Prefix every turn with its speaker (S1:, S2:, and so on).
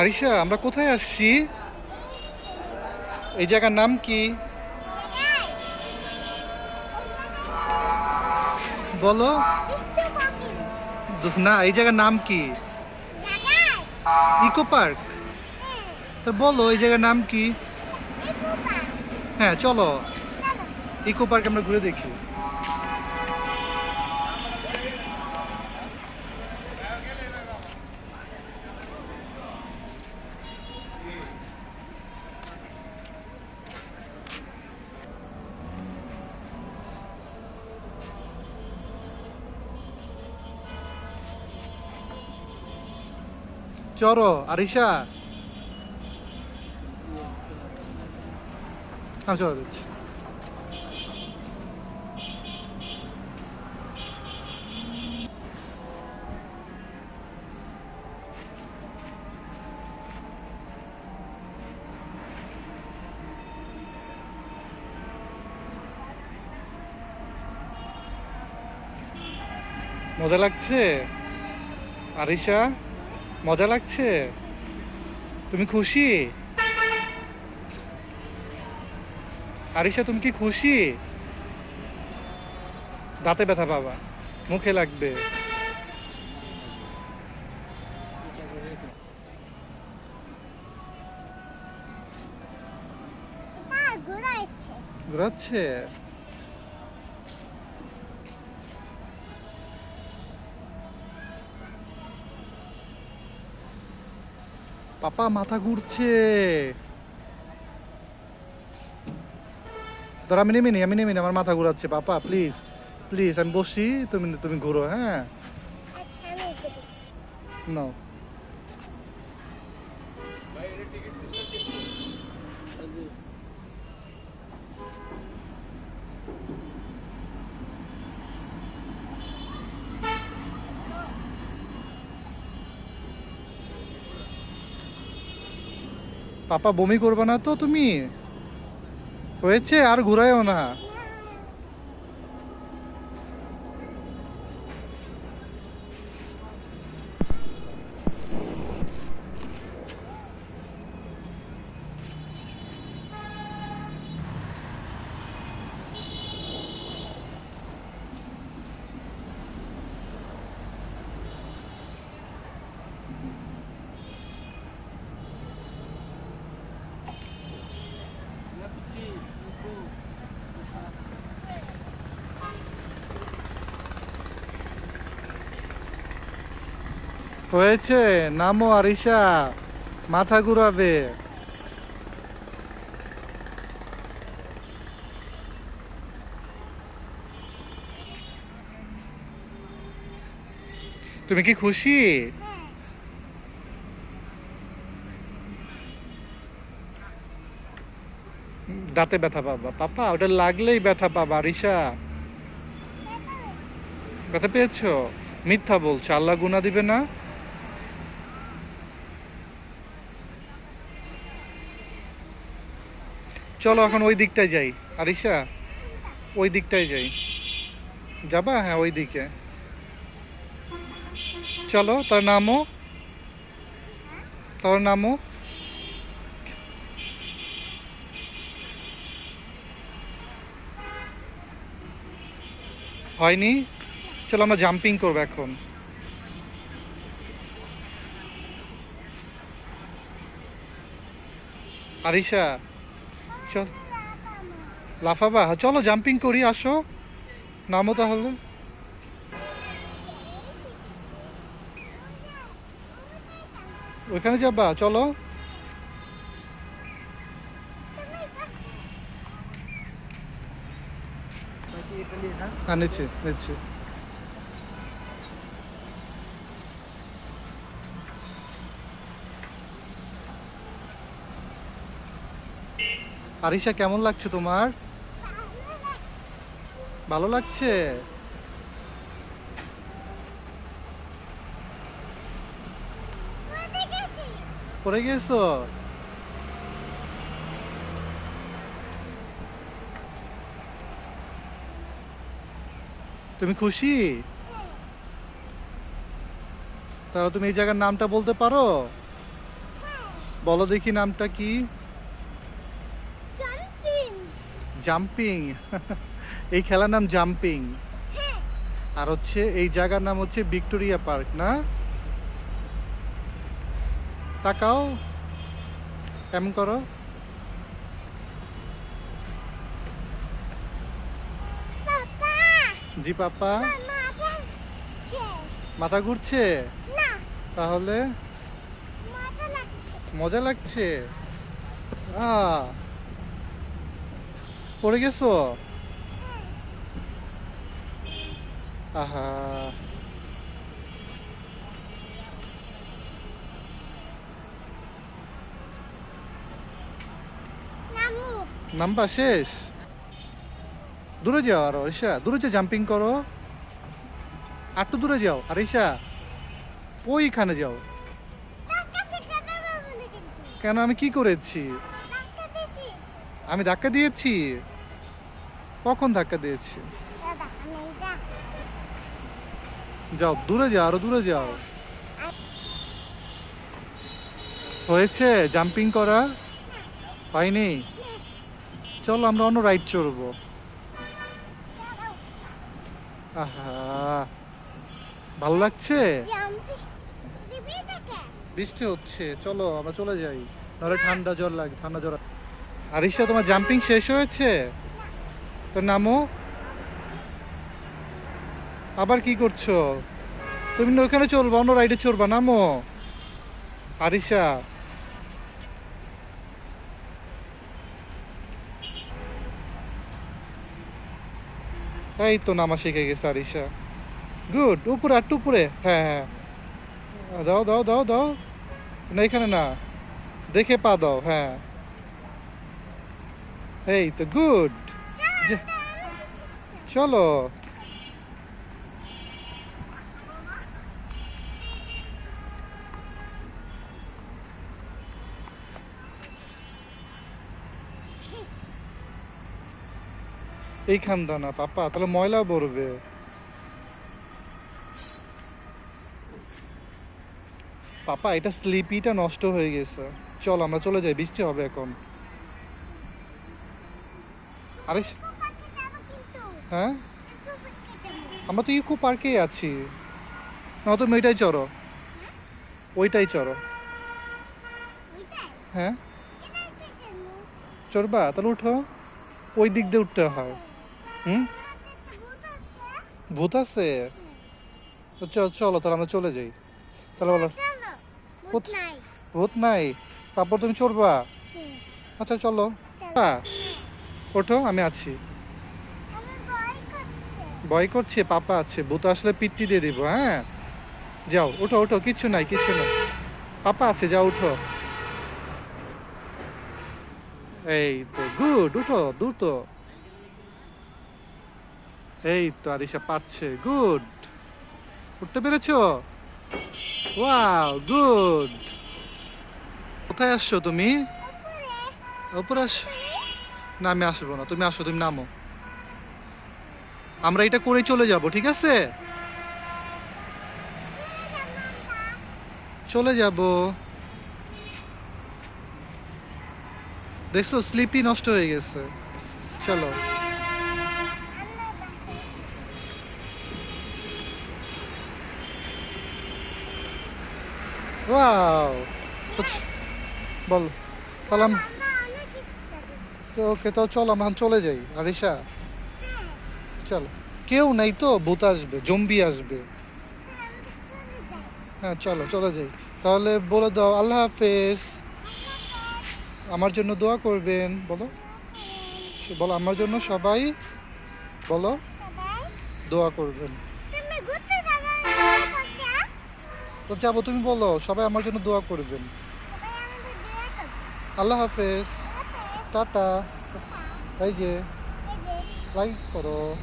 S1: আরিশা, আমরা কোথায় আসছি? এই জায়গার নাম কি? বলো। না, এই জায়গার নাম কি? Eco park. তো বলো, এই জায়গার নাম কি? হ্যাঁ চলো। ইকো পার্ক আমরা ঘুরে দেখি। চলো আরিশা। আমি চলো দিচ্ছি। মজা লাগছে? আরিশা? মজা লাগছে? তুমি খুশি? আরিশা তুমি কি খুশি? দাঁতে ব্যথা পাবা মুখে লাগবে। ঘুরাচ্ছে? পাপা মাথা ঘুরছে। ধর আমি নেমে নি আমি নেমে নি আমার মাথা ঘুরাচ্ছে পাপা প্লিজ প্লিজ আমি বসি তুমি তুমি ঘুরো হ্যাঁ? নাও। পাপা বমি করবে না তো তুমি? হয়েছে আর ঘুরায়ও না। হয়েছে? নামো আরিশা, মাথা ঘুরাবে। তুমি কি খুশি? দাঁতে ব্যথা পাবা। পাপা, ওটা লাগলেই ব্যথা পাবা, আরিশা। ব্যথা পেয়েছ? মিথ্যা বলছো, আল্লাহ গুনা দিবে না? চলো এখন ওই দিকটায় যাই। আরিশা, ওই দিকটায় যাই। যাবা? হ্যাঁ ওই দিকে। চলো, তার নামও তার নামও হয়নি? চলো আমরা জাম্পিং করব এখন। আরিশা চল। লাফাবা চলো জাম্পিং করি আসো। নামো তাহলে। ওইখানে যাবা চলো। হ্যাঁ নিচ্ছি নিচ্ছি। আরিশা, কেমন লাগছে তোমার? ভালো লাগছে? পড়ে গেছো? তুমি খুশি? তাহলে তুমি এই জায়গার নামটা বলতে পারো? বলো দেখি নামটা কি
S2: জাম্পিং
S1: জাম্পিং। এই খেলার নাম জাম্পিং। আর হচ্ছে এই জায়গার নাম হচ্ছে ভিক্টোরিয়া পার্ক না? তাকাও। কেমন করো। জি পাপা। মাথা ঘুরছে? তাহলে?
S2: মজা লাগছে।
S1: মজা লাগছে? আ পড়ে গেছো? আহা।
S2: নামু।
S1: নাম্বা শেষ। দূরে যাও আরও ঈশা। দূরে যে জাম্পিং করো। একটু দূরে যাও। আর ঈশা ওইখানে যাও। কেন? আমি কি করেছি? আমি ধাক্কা দিয়েছি। কখন ধাক্কা দিয়েছি? যাও দূরে যাও আরও দূরে যাও। হয়েছে? জাম্পিং করা? হয়নি? চলো আমরা অন্য রাইড চড়বো। আহা ভালো লাগছে? বৃষ্টি হচ্ছে চলো আমরা চলে যাই। নাহলে ঠান্ডা জ্বর লাগে ঠান্ডা জ্বর আরিশা তোমার জাম্পিং শেষ হয়েছে? তোর নামো আবার কি করছ? তুমি না ওখানে চলবা, অন্য রাইডে চড়বা নামো আরিশা। এই তো নামা শিখে গেছে আরিশা। গুড উপরে একটু উপরে। হ্যাঁ হ্যাঁ। দাও দাও দাও দাও। না, এখানে না। দেখে পা দাও হ্যাঁ। এই তো গুড চলো। এইখান দা না, পাপা, তাহলে ময়লা পড়বে। পাপা, এটা স্লিপিটা নষ্ট হয়ে গেছে। চল, আমরা চলে যাই, বৃষ্টি হবে এখন। আরে স-
S2: পার্কে যাব কিন্তু
S1: হ্যাঁ? আমরা তো ইকো পার্কেই আছি। না তুমি ওইটাই চড়ো। ওইটাই চড়ো। হ্যাঁ? চড়বা? তাহলে উঠো। ওই দিক দিয়ে উঠতে হয়। হুম?
S2: ভূত আছে?
S1: চল চলো তাহলে আমরা চলে যাই। তাহলে বলো।
S2: ভূত নাই
S1: ভূত নাই। তারপর তুমি চড়বা। আচ্ছা চলো। হ্যাঁ। ওঠো আমি আছি।
S2: ভয় করছে
S1: পাপা আছে ভূত আসলে পিট্টি দিয়ে দিব হ্যাঁ? যাও উঠো উঠো কিচ্ছু নাই কিচ্ছু নাই। পাপা আছে যাও উঠো এই তো গুড উঠো দ্রুত। এই তো আরিশা পারছে গুড। উঠতে পেরেছ? Wow good. কোথায় আসছো তুমি?
S2: উপরে
S1: আস না আমি আসব না তুমি আসো তুমি নামো। আমরা এটা করে চলে যাব ঠিক আছে? চলে যাব। দেখছ স্লিপি নষ্ট হয়ে গেছে। চলো। ওয়াও! বল। তাহলে ওকে তো চল আমরা চলে যাই। আরিশা। চলো। কেউ নাই তো, ভূত আসবে, জম্বি আসবে। হ্যাঁ চলো, চলে যাই। তাহলে বলে দাও, আল্লাহ হাফেজ। আমার জন্য দোয়া করবেন, বলো। বলো, আমার জন্য সবাই, বলো, দোয়া করবেন। তো যাব তুমি বলো, সবাই আমার জন্য দোয়া করবেন। আল্লাহ হাফেজ। টাটা। এই যে, লাইক করো।